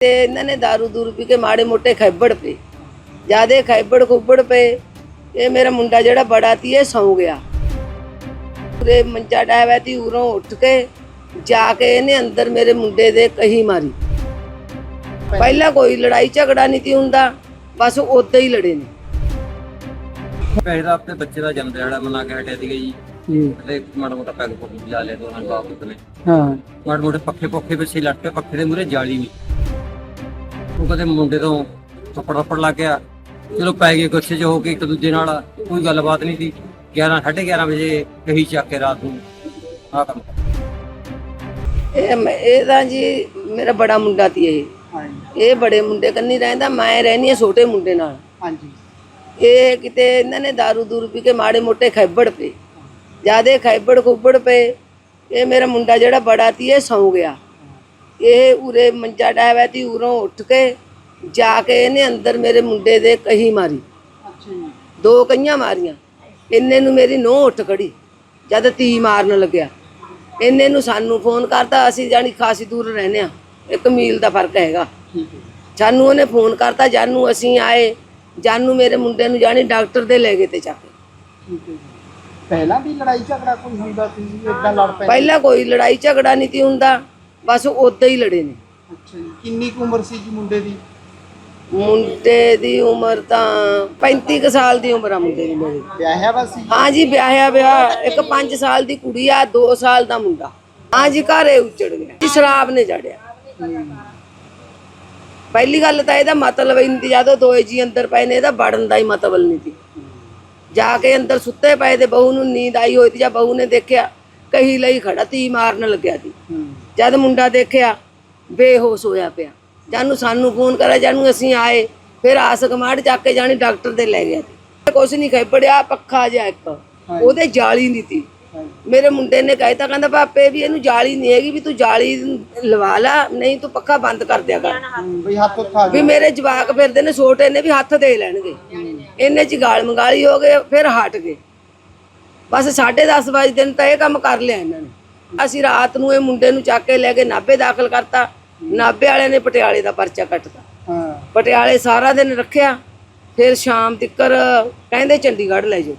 ਤੇ ਇਹਨਾਂ ਨੇ दारू ਦੂਰ ਪੀ ਕੇ ਮਾੜੇ ਮੋਟੇ ਖੈਬੜ ਪਏ। ਜਿਆਦੇ ਖੈਬੜ ਖੁੱਬੜ ਪਏ। ਇਹ ਮੇਰਾ ਮੁੰਡਾ ਜਿਹੜਾ ਬੜਾ ਤੀ ਇਹ ਸੌ ਗਿਆ। ਪੂਰੇ ਮੰਜਾ ਡਾਇਆ ਤੀ ਉਰੋਂ ਉੱਠ ਕੇ ਜਾ ਕੇ ਇਹਨੇ ਅੰਦਰ ਮੇਰੇ ਮੁੰਡੇ ਦੇ ਕਹੀ ਮਾਰੀ। ਪਹਿਲਾਂ ਕੋਈ ਲੜਾਈ ਝਗੜਾ ਨਹੀਂ ਤੀ ਹੁੰਦਾ ਬਸ ਉਦਾਂ ਹੀ ਲੜੇ ਨੇ। ਵੈਸੇ ਤਾਂ ਆਪਣੇ ਬੱਚੇ ਦਾ ਜਨਮ ਦਿਹਾੜਾ ਮਨਾ ਕੇ ਹਟਿਆ ਸੀਗਾ ਜੀ। ਜੀ। ਤੇ ਮਾੜਾ ਮੋਟਾ ਪੈਗ ਪੁੱਗ ਲਾ ਲਿਆ ਦੋਨਾਂ ਬਾਪ ਨੇ ਹਾਂ। ਮਾੜੇ ਮੋਟੇ ਪੱਖੇ ਪੱਖੇ ਪਿੱਛੇ ਲੱਟ ਕੇ ਪੱਖੇ ਦੇ ਮੂਰੇ ਜਾਲੀ ਨਹੀਂ। ਉਹ ਕਦੇ ਮੁੰਡੇ ਤੋਂ ਥੱਪੜ ਥੱਪੜ ਲੱਗ ਗਿਆ। ਚਲੋ ਪੈ ਗਏ ਗੁੱਸੇ 'ਚ ਹੋ ਕੇ ਇੱਕ ਦੂਜੇ ਨਾਲ ਕੋਈ ਗੱਲਬਾਤ ਨਹੀਂ ਸੀ। 11 11:30 ਵਜੇ ਕਹੀ ਚੱਕ ਕੇ ਰਾਤ ਨੂੰ ਆ ਕੰਮ ਇਹ ਮੈਂ- ਇਹ ਤਾਂ ਜੀ ਮੇਰਾ ਬੜਾ ਮੁੰਡਾ ਤੀ ਇਹ। ਹਾਂਜੀ। ਇਹ ਬੜੇ ਮੁੰਡੇ ਕੰਨੀ ਰਹਿੰਦਾ ਮੈਂ ਰਹਿਨੀ ਆ ਛੋਟੇ ਮੁੰਡੇ ਨਾਲ। ਹਾਂਜੀ। ਇਹ ਕਿਤੇ ਇਹਨਾਂ ਨੇ दारू ਦੂਰ ਪੀ ਕੇ ਮਾੜੇ ਮੋਟੇ ਖੈਬੜ ਪਏ। ਜਿਆਦੇ ਖੈਬੜ ਖੁੱਬੜ ਪਏ। ਇਹ ਮੇਰਾ ਮੁੰਡਾ ਜਿਹੜਾ ਬੜਾ ਤੀ ਇਹ ਸੌ ਗਿਆ। ਇਹ ਉਰੇ ਮੰਜਾ ਡਾਇਆ ਤੀ ਉਰੋਂ ਉੱਠ ਕੇ ਜਾ ਕੇ ਇਹਨੇ ਅੰਦਰ ਮੇਰੇ ਮੁੰਡੇ ਦੇ ਕਹੀ ਮਾਰੀ। ਦੋ ਕਈਆਂ ਮਾਰੀਆਂ। ਇੰਨੇ ਨੂੰ ਮੇਰੀ ਨੋਹ ਉੱਠ ਖੜੀ ਜਦ ਤੀ ਮਾਰਨ ਲੱਗਿਆ। ਇੰਨੇ ਨੂੰ ਸਾਨੂੰ ਫੋਨ ਕਰਤਾ ਅਸੀਂ ਜਾਣੀ ਖਾਸੀ ਦੂਰ ਰਹਿੰਦੇ ਆ ਇੱਕ ਮੀਲ ਦਾ ਫ਼ਰਕ ਹੈਗਾ। ਜਾਨੂੰ ਉਹਨੇ ਫੋਨ ਕਰਤਾ ਜਾਨੂੰ ਅਸੀਂ ਆਏ ਜਾਨੂੰ ਮੇਰੇ ਮੁੰਡੇ ਨੂੰ ਜਾਣੀ ਡਾਕਟਰ ਦੇ ਲੈ ਗਏ ਤੇ ਚੱਕ ਪਹਿਲਾਂ ਵੀ ਲੜਾਈ ਝਗੜਾ ਕੋਈ ਹੁੰਦਾ ਸੀ ਇਦਾਂ ਲੜ ਪਏ ਪਹਿਲਾਂ ਕੋਈ ਲੜਾਈ ਝਗੜਾ ਨਹੀਂ ਤੀ ਹੁੰਦਾ। ਬਸ ਉਦਾਂ ਹੀ ਲੜੇ ਨੇ। ਅੱਛਾ ਜੀ ਕਿੰਨੀ ਕੁ ਉਮਰ ਸੀ ਜੀ ਮੁੰਡੇ ਦੀ? ਮੁੰਡੇ ਦੀ ਉਮਰ ਤਾਂ 35 ਕੁ ਸਾਲ ਦੀ ਉਮਰ ਆ ਮੁੰਡੇ ਦੀ ਮੇਰੀ। ਵਿਆਹਿਆ ਵਾ ਸੀ ਹਾਂ ਜੀ ਵਿਆਹਿਆ ਵਿਆਹ ਇੱਕ 5 ਸਾਲ ਦੀ ਕੁੜੀ ਆ 2 ਸਾਲ ਦਾ ਮੁੰਡਾ। ਹਾਂ ਜੀ ਘਰੇ ਉੱਜੜ ਗਿਆ। ਜੀ ਸ਼ਰਾਬ ਨੇ ਜੜਿਆ। ਪਹਿਲੀ ਗੱਲ ਤਾਂ ਇਹਦਾ ਮਤਲਬ ਹੀ ਨਹੀਂ ਜਦੋਂ ਦੋਏ ਜੀ ਅੰਦਰ ਪਏ ਨੇ ਇਹਦਾ ਵੜਨ ਦਾ ਹੀ ਮਤਲਬ ਨਹੀਂ ਸੀ। ਜਾ ਕੇ ਅੰਦਰ ਸੁੱਤੇ ਪਏ ਤੇ ਬਹੂ ਨੂੰ ਨੀਂਦ ਆਈ ਹੋਈ ਤੇ ਜਾਂ ਬਹੂ ਨੇ ਦੇਖਿਆ ਕਹੀ ਲਈ ਖੜਾ ਤੀ ਮਾਰਨ ਲੱਗਿਆ ਸੀ। ਜਦ ਮੁੰਡਾ ਦੇਖਿਆ ਬੇਹੋਸ਼ ਹੋਇਆ ਪਿਆ। ਜਾਨੂੰ ਸਾਨੂੰ ਫੋਨ ਕਰਿਆ ਜਾਨੂੰ ਅਸੀਂ ਆਏ ਫਿਰ ਆਸ ਕਮਾੜ ਚੱਕ ਕੇ ਜਾਣੀ ਡਾਕਟਰ ਦੇ ਲੈ ਗਿਆ। ਸੀ ਕੁਛ ਨਹੀਂ ਖਾਈ ਪੜਿਆ ਪੱਖਾ ਜਿਹਾ ਇੱਕ। ਉਹਦੇ ਜਾਲੀ ਨਹੀਂ ਤੀ। ਮੇਰੇ ਮੁੰਡੇ ਨੇ ਕਹਿਤਾ ਕਹਿੰਦਾ ਪਾਪੇ ਵੀ ਇਹਨੂੰ ਜਾਲੀ ਨਹੀਂ ਹੈਗੀ ਵੀ ਤੂੰ ਜਾਲੀ ਲਵਾ ਲਾ ਨਹੀਂ ਤੂੰ ਪੱਖਾ ਬੰਦ ਕਰ ਦਿਆ ਕਰ। ਵੀ ਹੱਥ ਉੱਠਾ ਵੀ ਮੇਰੇ ਜਵਾਕ ਫਿਰਦੇ ਨੇ ਛੋਟੇ ਨੇ ਵੀ ਹੱਥ ਦੇ ਲੈਣਗੇ। ਇੰਨੇ ਚ ਗਾਲ ਮੰਗਾਲੀ ਹੋ ਗਏ ਫਿਰ ਹਟ ਗਏ। ਬਸ 10:30 ਵਜੇ ਦਿਨ ਤਾਂ ਇਹ ਕੰਮ ਕਰ ਲਿਆ ਇਹਨਾਂ ਨੇ। ਅਸੀਂ ਰਾਤ ਨੂੰ ਇਹ ਮੁੰਡੇ ਨੂੰ ਚੱਕ ਕੇ ਲੈ ਕੇ ਨਾਭੇ ਦਾਖਲ ਕਰਤਾ। ਨਾਭੇ ਵਾਲਿਆਂ ਨੇ ਪਟਿਆਲੇ ਦਾ ਪਰਚਾ ਕੱਟਤਾ। ਹਾਂ। ਪਟਿਆਲੇ ਸਾਰਾ ਦਿਨ ਰੱਖਿਆ। ਫਿਰ ਸ਼ਾਮ ਤੱਕਰ ਕਹਿੰਦੇ ਚੰਡੀਗੜ੍ਹ ਲੈ ਜਾਓ।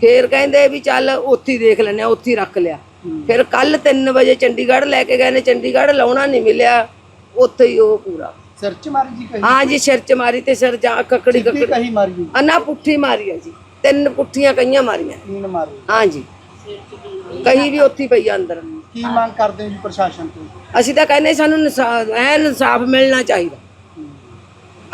ਫਿਰ ਕਹਿੰਦੇ ਵੀ ਚੱਲ ਉੱਥੇ ਹੀ ਦੇਖ ਆ ਉੱਥੇ ਹੀ ਰੱਖ ਲਿਆ। ਫਿਰ ਕੱਲ 3 ਵਜੇ ਚੰਡੀਗੜ੍ਹ ਲੈ ਕੇ ਗਏ ਨੇ। ਚੰਡੀਗੜ੍ਹ ਲਾਉਣਾ ਨਹੀਂ ਮਿਲਿਆ। ਉੱਥੇ ਹੀ ਉਹ ਪੂਰਾ। ਸਿਰ ਚ ਮਾਰੀ ਜੀ ਕਹੀ। ਹਾਂ ਜੀ ਸਿਰ ਚ ਮਾਰੀ ਤੇ ਸਿਰ ਜਾ ਕੱਕੜੀ ਕੱਕੜੀ। ਕਹੀ ਮਾਰੀ ਜੀ। ਅੰਨਾ ਪੁੱਠੀ ਮਾਰੀ ਆ ਜੀ। ਤਿੰਨ ਪੁੱਠੀਆਂ ਕਈਆਂ ਮਾਰੀਆਂ। ਤੀਨ ਮਾਰੀ। ਹਾਂ ਜੀ। ਕਹੀ ਵੀ ਉੱਥੇ ਹੀ ਪਈ ਆ ਅੰਦਰ। ਕੀ ਮੰਗ ਕਰਦੇ ਹੋ ਜੀ ਪ੍ਰਸ਼ਾਸਨ ਤੋਂ? ਅਸੀਂ ਤਾਂ ਕਹਿੰਦੇ ਸਾਨੂੰ ਇਨਸਾਫ ਐਨ ਇਨਸਾਫ ਮਿਲਣਾ ਚਾਹੀਦਾ।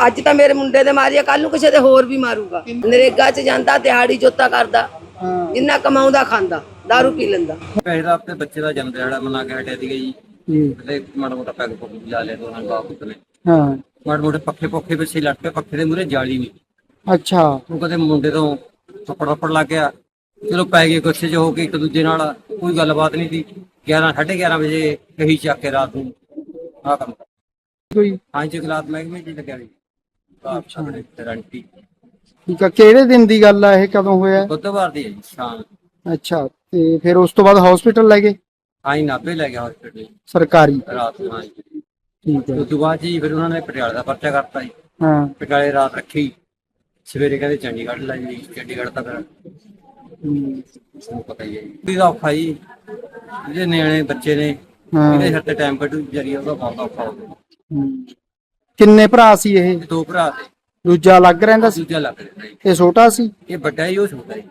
ਅੱਜ ਤਾਂ ਮੇਰੇ ਮੁੰਡੇ ਦੇ ਮਾਰੀਆ ਕੱਲ ਨੂੰ ਕਿਸੇ ਦੇ ਹੋਰ ਵੀ ਮਾਰੂਗਾ। ਨਰੇਗਾ 'ਚ ਜਾਂਦਾ ਦਿਹਾੜੀ ਜੋਤਾ ਕਰਦਾ ਹਾਂ। ਜਿੰਨਾ ਕਮਾਉਂਦਾ ਖਾਂਦਾ दारू ਪੀ ਲੈਂਦਾ। ਵੈਸੇ ਤਾਂ ਆਪਣੇ ਬੱਚੇ ਦਾ ਜਨਮ ਦਿਹਾੜਾ ਮਨਾ ਕੇ ਹਟਿਆ ਸੀਗਾ ਜੀ। ਜੀ। ਤੇ ਮਾੜਾ ਮੋਟਾ ਪੈਗ ਪੁੱਗ ਲਾ ਲਿਆ ਦੋਨਾਂ ਬਾਪ ਨੇ। ਹਾਂ। ਮਾੜੇ ਮੋਟੇ ਪੱਖੇ ਪੱਖੇ ਪਿੱਛੇ ਲੱਟ ਕੇ ਪੱਖੇ ਦੇ ਮੂਰੇ ਜਾਲੀ ਨਹੀਂ ਅੱਛਾ। ਉਹ ਕਦੇ ਮੁੰਡੇ ਤੋਂ ਥੱਪੜ ਥੱਪੜ ਲੱਗ ਗਿਆ। ਚਲੋ ਪੈ ਗਏ ਗੁੱਸੇ 'ਚ ਹੋ ਕੇ ਇੱਕ ਦੂਜੇ ਨਾਲ ਕੋਈ ਗੱਲਬਾਤ ਨਹੀਂ ਸੀ। 11 11:30 ਵਜੇ ਕਹੀ ਚੱਕ ਕੇ ਰਾਤ ਨੂੰ ਆ ਕੰਮ ਕੋਈ? ਹਾਂ ਜੀ ਗਲਾਤ ਮਹਿਕਮੇ 'ਚ ਲੱਗਿਆ ਜੀ ਅੱਛਾ। ਬੜੇ ਗਰੰਟੀ ਠੀਕ ਆ ਕਿਹੜੇ ਦਿਨ ਦੀ ਗੱਲ ਆ ਇਹ ਕਦੋਂ ਹੋਇਆ? ਬੁੱਧਵਾਰ ਦੀ ਹੈ ਜੀ ਸ਼ਾਮ। ਅੱਛਾ ਤੇ ਫਿਰ ਉਸ ਤੋਂ ਬਾਅਦ ਹਸਪੀਟਲ ਲੈ ਗਏ? ਆਈ ਨਾਭੇ ਲੈ ਗਿਆ ਹਸਪੀਟਲ ਸਰਕਾਰੀ? ਰਾਤ ਨੂੰ ਹਾਂ ਜੀ। ਠੀਕ ਹੈ। ਉਸ ਤੋਂ ਬਾਅਦ ਜੀ ਫਿਰ ਉਹਨਾਂ ਨੇ ਪਟਿਆਲੇ ਦਾ ਪਰਚਾ ਕਰਤਾ ਜੀ। ਹਾਂ। ਪਟਿਆਲੇ ਰਾਤ ਰੱਖੀ। ਸਵੇਰੇ ਕਹਿੰਦੇ ਚੰਡੀਗੜ੍ਹ ਲੈ ਜੀ ਚੰਡੀਗੜ੍ਹ ਤੱਕ ਪਤਾ ਹੀ ਹੈ ਜੀ। ਇਹਦਾ ਔਖਾ ਜੀ ਜਿਹੜੇ ਨਿਆਣੇ ਬੱਚੇ ਨੇ ਹਾਂ। ਇਹਦੇ ਤੇ ਟਾਈਮ ਕੱਢੂ ਜਰੀਆ ਉਹਦਾ ਬਹੁਤ ਔਖਾ ਹੋ ਗਿਆ। ਹਮ। ਕਿੰਨੇ ਭਰਾ ਸੀ ਇਹ? ਇਹ ਦੋ ਭਰਾ ਤੇ ਦੂਜਾ ਅਲੱਗ ਰਹਿੰਦਾ ਸੀ? ਦੂਜਾ ਲੱਗ ਰਿਹਾ ਜੀ। ਇਹ ਛੋਟਾ ਸੀ? ਇਹ ਵੱਡਾ ਹੀ ਉਹ ਛੋਟਾ ਜੀ।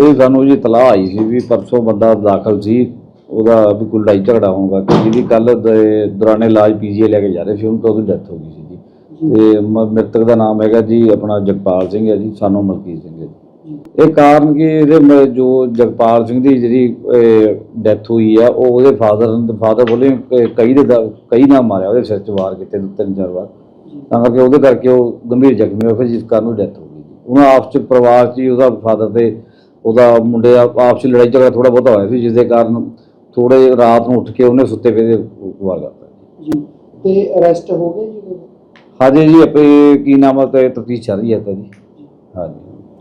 ਇਹ ਸਾਨੂੰ ਜੀ ਤਲਾਹ ਆਈ ਸੀ ਵੀ ਪਰਸੋਂ ਬੰਦਾ ਦਾਖਲ ਸੀ ਉਹਦਾ ਵੀ ਕੋਈ ਲੜਾਈ ਝਗੜਾ ਹੋਊਗਾ। ਕਿ ਜਿਹਦੀ ਕੱਲ ਦੌਰਾਨੇ ਇਲਾਜ ਪੀਜੀਏ ਲੈ ਕੇ ਜਾ ਰਹੇ ਸੀ ਉਹਨੂੰ ਤਾਂ ਉਹਦੀ ਡੈਥ ਹੋ ਗਈ ਸੀ। ਤੇ ਮ- ਮ੍ਰਿਤਕ ਦਾ ਨਾਮ ਹੈਗਾ ਜੀ, ਆਪਣਾ ਜਗਪਾਲ ਸਿੰਘ ਹੈ ਜੀ ਸਾਨੂੰ ਮਲਕੀਤ ਸਿੰਘ ਹੈ ਜੀ। ਇਹ ਕਾਰਨ ਕਿ ਇਹਦੇ ਮ- ਜੋ ਜਗਪਾਲ ਸਿੰਘ ਦੀ ਜਿਹੜੀ ਡੈਥ ਹੋਈ ਆ, ਉਹ ਉਹਦੇ ਫਾਦਰ ਫਾਦਰ ਬੋਲੇ ਕਿ ਕਈ ਦੇ ਦਾ- ਕਈ ਨਾਲ ਮਾਰਿਆ ਉਹਦੇ ਸਿਰ 'ਚ ਵਾਰ ਕੀਤੇ ਤਿੰਨ ਚਾਰ ਵਾਰ। ਤਾਂ ਕਰਕੇ ਉਹਦੇ ਕਰਕੇ ਉਹ ਗੰਭੀਰ ਜ਼ਖਮੀ ਹੋਇਆ, ਫਿਰ ਜਿਸ ਕਾਰਨ ਉਹ ਡੈਥ ਹੋ ਗਈ ਜੀ। ਉਹਨਾਂ ਆਪਸ 'ਚ ਪਰਿਵਾਰ 'ਚ ਹੀ ਉਹਦਾ ਫਾਦਰ ਤੇ ਉਹਦਾ ਮੁੰਡੇ ਦਾ ਆਪਸ 'ਚ ਲੜਾਈ ਝਗੜਾ ਥੋੜਾ ਬਹੁਤਾ ਹੋਇਆ ਸੀ ਜਿਸ ਦੇ ਕਾਰਨ ਥੋੜੇ ਰਾਤ ਨੂੰ ਉੱਠ ਕੇ ਉਹਨੇ ਸੁੱਤੇ ਪਏ ਦੇ ਵਾਰ ਕਰਤਾ ਜੀ। ਤੇ ਅਰੈਸਟ ਹੋ ਗਏ ਜੀ? ਹਾਜੇ ਜੀ ਆਪੇ ਕੀ ਨਾਮ ਹੈ ਤੇ ਤਫਤੀਸ਼ ਚੱਲ ਰਹੀ ਹੈ ਤਾਂ ਜੀ। ਹਾਂਜੀ।